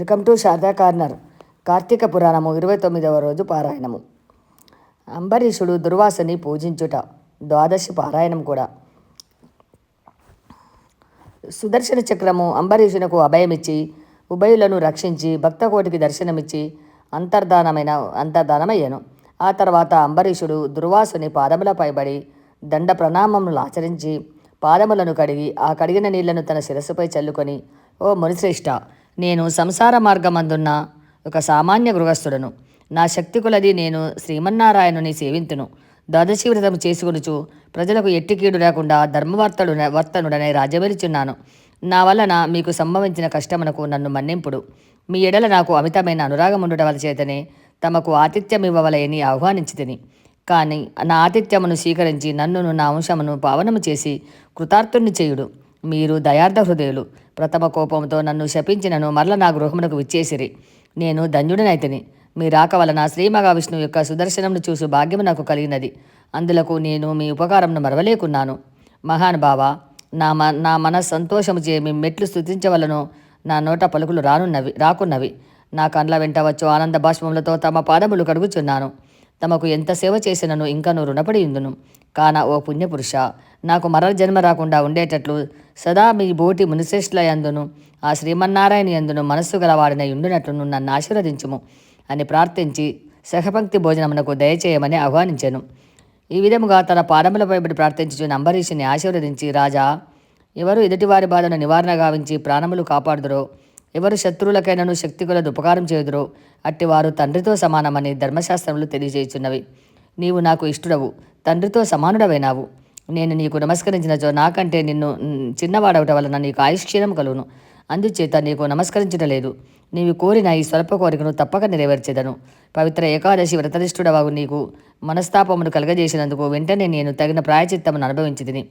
Welcome to Sharada corner. Karthika పురాణము ఇరవై తొమ్మిదవ రోజు పారాయణము. అంబరీషుడు దుర్వాసని పూజించుట ద్వాదశి పారాయణం కూడా. సుదర్శన చక్రము అంబరీషునకు అభయమిచ్చి ఉభయులను రక్షించి భక్తకోటికి దర్శనమిచ్చి అంతర్ధానమైన అంతర్ధానమయ్యాను. ఆ తర్వాత అంబరీషుడు దుర్వాసుని పాదములపై పడి దండ ప్రణామములు ఆచరించి పాదములను కడిగి ఆ కడిగిన నీళ్ళను తన శిరస్సుపై చల్లుకొని ఓ మునిశ్రేష్ఠ నేను సంసార మార్గమందున్న ఒక సామాన్య గృహస్థుడను. నా శక్తి కొలది నేను శ్రీమన్నారాయణుని సేవింతును. ద్వాదశి వ్రతం చేసుకునుచు ప్రజలకు ఎట్టికీడు లేకుండా ధర్మవర్తడు వర్తనుడనే రాజవరిచున్నాను నా వలన మీకు సంభవించిన కష్టమునకు నన్ను మన్నింపుడు. మీ ఎడల నాకు అమితమైన అనురాగం ఉండటం చేతనే తమకు ఆతిథ్యం ఇవ్వవలయని ఆహ్వానించి తిని కానీ నా ఆతిథ్యమును స్వీకరించి నన్నును నా అంశమును పావనము చేసి కృతార్థుణ్ణి చేయుడు. మీరు దయార్థ హృదయులు. ప్రథమ కోపంతో నన్ను శపించినను మరల నా గృహమునకు విచ్చేసిరి. నేను ధన్యుడినైతిని. మీ రాక వలన శ్రీ మహావిష్ణు యొక్క సుదర్శనమును చూసి భాగ్యము నాకు కలిగినది. అందులకు నేను మీ ఉపకారంను మరవలేకున్నాను. మహానుభావ నా మ నా మన సంతోషము చే మీ మెట్లు స్థుతించవలను నా నోట పలుకులు రానున్నవి రాకున్నవి. నా కండ్ల వెంట వచ్చు ఆనంద బాష్పములతో తమ పాదములు కడుగుచున్నాను. తమకు ఎంత సేవ చేసినను ఇంకను రుణపడి ఉందును. కాన ఓ పుణ్యపురుష నాకు మరల జన్మ రాకుండా ఉండేటట్లు సదా మీ బోటి మునిశ్రేష్ఠుల యందును ఆ శ్రీమన్నారాయణ యందును మనస్సు గలవాడిన ఉండునట్లును నన్ను ఆశీర్వదించుము అని ప్రార్థించి సహపంక్తి భోజనమునకు దయచేయమని ఆహ్వానించాను. ఈ విధముగా తన పాదములపై పడి ప్రార్థించుచున్న అంబరీషుని ఆశీర్వదించి రాజా ఎవరు ఎదుటివారి బాధను నివారణ గావించి ప్రాణములు కాపాడుదురో ఎవరు శత్రువులకైనను శక్తికులది ఉపకారం చేయుదురో అట్టివారు తండ్రితో సమానమని ధర్మశాస్త్రములు తెలియజేయుచున్నవి. నీవు నాకు ఇష్టడవు తండ్రితో సమానుడవైనావు. నేను నీకు నమస్కరించినచో నాకంటే నిన్ను చిన్నవాడవటం వలన నీకు ఆయుష్క్షీణం కలుగును. అందుచేత నీకు నమస్కరించటలేదు నీవు కోరిన ఈ స్వల్ప కోరికను తప్పక నెరవేర్చెదను. పవిత్ర ఏకాదశి వ్రతనిష్ఠుడవాగు నీకు మనస్తాపమును కలగజేసినందుకు వెంటనే నేను తగిన ప్రాయచిత్తమును అనుభవించి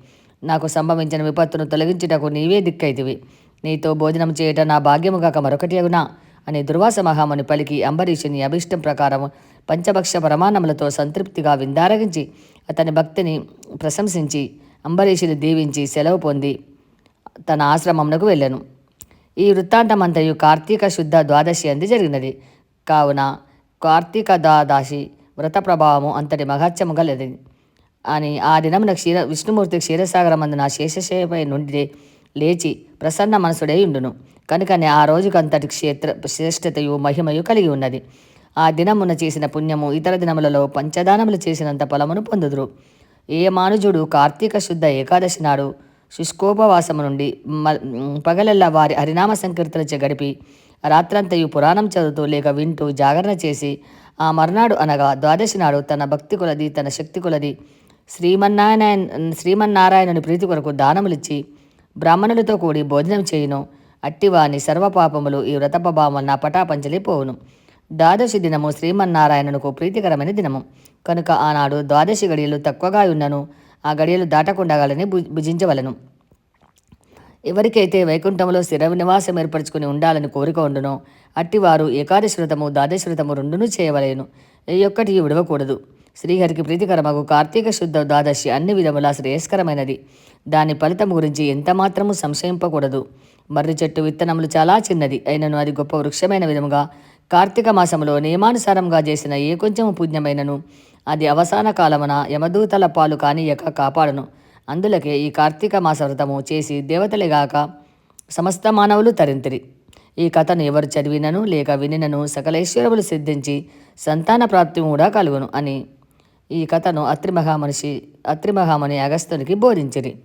నాకు సంభవించిన విపత్తును తొలగించుటకు నీవే దిక్కైతివి. నీతో భోజనం చేయట నా భాగ్యముగాక మరొకటి అగునా? అని దుర్వాస మహాముని పలికి అంబరీషుని అభిష్టం ప్రకారం పంచభక్ష ప్రమాణములతో సంతృప్తిగా విందారగించి అతని భక్తిని ప్రశంసించి అంబరీషుని దీవించి సెలవు పొంది తన ఆశ్రమమునకు వెళ్ళాను. ఈ వృత్తాంతమంతయు కార్తీక శుద్ధ ద్వాదశి అంది జరిగినది. కావున కార్తీక ద్వాదశి వ్రత ప్రభావము అంతటి మహత్యము గలది. అని ఆ దినమున క్షీర విష్ణుమూర్తి క్షీరసాగరమందున శేషశయపై నుండి లేచి ప్రసన్న మనసుడై ఉండును. కనుకనే ఆ రోజుకు అంతటి క్షేత్ర శ్రేష్టతయు మహిమయు కలిగి ఉన్నది. ఆ దినమున చేసిన పుణ్యము ఇతర దినములలో పంచదానములు చేసినంత ఫలమును పొందుదురు. ఏ మానుజుడు కార్తీక శుద్ధ ఏకాదశి నాడు శుష్కోపవాసము నుండి మ- పగలల్లా వారి హరినామ సంకీర్తనచే గడిపి రాత్రంతయు పురాణం చదువుతూ లేక వింటూ జాగరణ చేసి ఆ మర్నాడు అనగా ద్వాదశి నాడు తన భక్తి కొలది తన శక్తి కొలది శ్రీమన్నారాయణ శ్రీమన్నారాయణుని ప్రీతి కొరకు దానములిచ్చి బ్రాహ్మణులతో కూడి భోజనం చేయును. అట్టివాని సర్వపాపములు ఈ వ్రతపభావం నా పటాపంచలి పోవును. ద్వాదశి దినము శ్రీమన్నారాయణునకు ప్రీతికరమైన దినము. కనుక ఆనాడు ద్వాదశి గడియలు తక్కువగా ఉన్నను ఆ గడియలు దాటకుండగాలని భు భుజించవలను. ఎవరికైతే వైకుంఠంలో స్థిర నివాసం ఏర్పరచుకుని ఉండాలని కోరిక ఉండునో అట్టివారు ఏకాదశి ద్వాదశ్రతము రెండును చేయవలేను. ఏ ఒక్కటి విడవకూడదు. శ్రీహరికి ప్రీతికరమగు కార్తీక శుద్ధ ద్వాదశి అన్ని విధములా శ్రేయస్కరమైనది. దాని ఫలితం గురించి ఎంత మాత్రము సంశయింపకూడదు. మర్రి చెట్టు విత్తనములు చాలా చిన్నది అయినను అది గొప్ప వృక్షమైన విధముగా కార్తీక మాసములో నియమానుసారంగా చేసిన ఏ కొంచెము పుణ్యమైనను అది అవసాన కాలమున యమదూతల పాలు కానీయక కాపాడను. అందులకే ఈ కార్తీక మాస వ్రతము చేసి దేవతలేగాక సమస్త మానవులు తరింతిరి. ఈ కథను ఎవరు చదివినను లేక వినినను సకలేశ్వరములు సిద్ధించి సంతాన ప్రాప్తి కూడా కలుగును అని ఈ కథను అత్రి మహామనిషి అత్రి మహాముని బోధించిరి.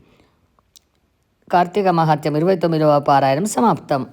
కార్తీక మహాత్యం ఇరవై తొమ్మిదవ పారాయణం సమాప్తం.